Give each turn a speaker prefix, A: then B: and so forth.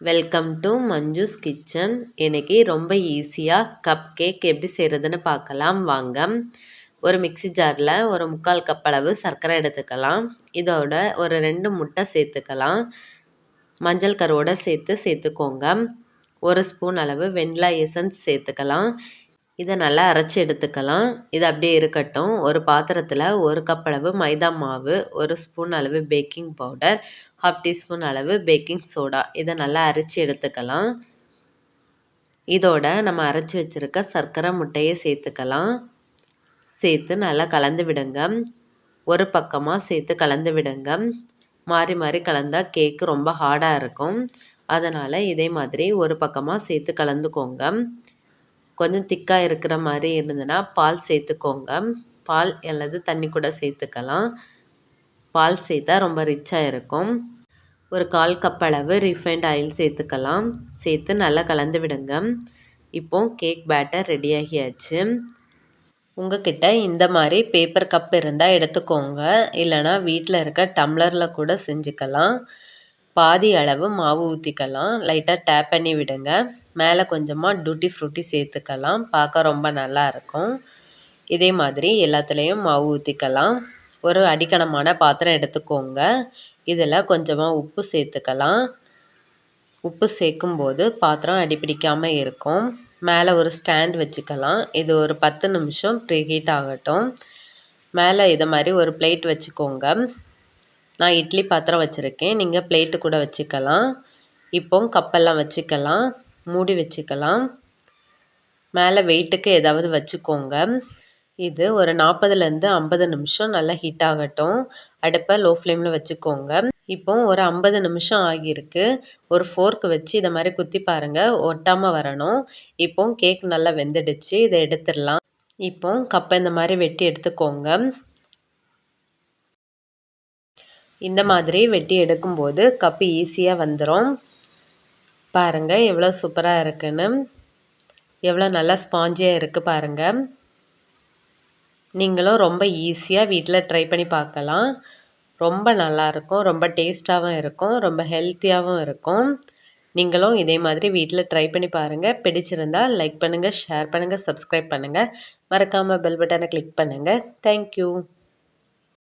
A: Welcome to Manju's kitchen இன்றைக்கி ரொம்ப ஈஸியாக கப் கேக் எப்படி செய்கிறதுன்னு பார்க்கலாம். வாங்க. ஒரு மிக்ஸி ஜாரில் ஒரு முக்கால் கப் அளவு சர்க்கரை எடுத்துக்கலாம். இதோட ஒரு ரெண்டு முட்டை சேர்த்துக்கலாம். மஞ்சள் கருவோட சேர்த்து சேர்த்துக்கோங்க. ஒரு ஸ்பூன் அளவு வெண்ணிலா எசன்ஸ் சேர்த்துக்கலாம். இதை நல்லா அரைச்சி எடுத்துக்கலாம். இது அப்படியே இருக்கட்டும். ஒரு பாத்திரத்தில் ஒரு கப் அளவு மைதா மாவு ஒரு ஸ்பூன் அளவு பேக்கிங் பவுடர் ஹாஃப் டீஸ்பூன் அளவு பேக்கிங் சோடா இதை நல்லா அரைச்சி எடுத்துக்கலாம். இதோட நம்ம அரைச்சி வச்சுருக்க சர்க்கரை முட்டையை சேர்த்துக்கலாம். சேர்த்து நல்லா கலந்து விடுங்க. ஒரு பக்கமாக சேர்த்து கலந்து விடுங்க. மாறி மாறி கலந்தால் கேக்கு ரொம்ப ஹார்டாக இருக்கும். அதனால் இதே மாதிரி ஒரு பக்கமாக சேர்த்து கலந்துக்கோங்க. கொஞ்சம் திக்காக இருக்கிற மாதிரி இருந்ததுன்னா பால் சேர்த்துக்கோங்க. பால் அல்லது தண்ணி கூட சேர்த்துக்கலாம். பால் சேர்த்தா ரொம்ப ரிச்சாக இருக்கும். ஒரு கால் கப் அளவு ரீஃபைண்ட் ஆயில் சேர்த்துக்கலாம். சேர்த்து நல்லா கலந்து விடுங்க. இப்போ கேக் பேட்டர் ரெடியாகியாச்சு உங்ககிட்ட இந்த மாதிரி பேப்பர் கப் இருந்தால் எடுத்துக்கோங்க. இல்லைனா வீட்டில் இருக்க டம்ளரில் கூட செஞ்சுக்கலாம். பாதி அளவு மாவு ஊற்றிக்கலாம் லைட்டாக டேப் பண்ணி விடுங்க. மேலே கொஞ்சமாக டூட்டி ஃப்ரூட்டி சேர்த்துக்கலாம். பார்க்க ரொம்ப நல்லா இருக்கும். இதே மாதிரி எல்லாத்துலேயும் மாவு ஊற்றிக்கலாம் ஒரு அடிக்கணமான பாத்திரம் எடுத்துக்கோங்க. இதில் கொஞ்சமாக உப்பு சேர்த்துக்கலாம். உப்பு சேர்க்கும்போது பாத்திரம் அடிப்பிடிக்காமல் இருக்கும். மேலே ஒரு ஸ்டாண்ட் வச்சுக்கலாம். இது ஒரு பத்து நிமிஷம் ப்ரீஹீட் ஆகட்டும். மேலே இதை மாதிரி ஒரு பிளேட் வச்சுக்கோங்க. நான் இட்லி பாத்திரம் வச்சுருக்கேன். நீங்கள் பிளேட்டு கூட வச்சுக்கலாம். இப்போ கப்பெல்லாம் வச்சுக்கலாம். மூடி வச்சுக்கலாம். மேலே வெயிட்டுக்கு ஏதாவது வச்சுக்கோங்க. இது ஒரு நாற்பதுலேருந்து ஐம்பது நிமிஷம் நல்லா ஹீட் ஆகட்டும். அடுப்பை லோ ஃப்ளேமில் வச்சுக்கோங்க. இப்போ ஒரு ஐம்பது நிமிஷம் ஆகியிருக்கு. ஒரு ஃபோர்க்கு வச்சு இதை மாதிரி குத்தி பாருங்கள் ஒட்டாமல் வரணும். இப்போ கேக் நல்லா வெந்துடுச்சு. இதை எடுத்துடலாம். இப்போ கப்பை இந்த மாதிரி வெட்டி எடுத்துக்கோங்க. இந்த மாதிரி வெட்டி எடுக்கும்போது கப்பு ஈஸியாக வந்துடும் பாருங்கள் எவ்வளோ சூப்பராக இருக்குன்னு. எவ்வளோ நல்லா ஸ்பாஞ்சியாக இருக்குது பாருங்கள் நீங்களும் ரொம்ப ஈஸியாக வீட்டில் ட்ரை பண்ணி பார்க்கலாம். ரொம்ப நல்லாயிருக்கும் ரொம்ப டேஸ்ட்டாகவும் இருக்கும் ரொம்ப ஹெல்த்தியாகவும் இருக்கும். நீங்களும் இதே மாதிரி வீட்டில் ட்ரை பண்ணி பாருங்கள் பிடிச்சிருந்தால் லைக் பண்ணுங்கள் ஷேர் பண்ணுங்கள் சப்ஸ்கிரைப் பண்ணுங்கள் மறக்காமல் பெல் பட்டனை கிளிக் பண்ணுங்கள் தேங்க்யூ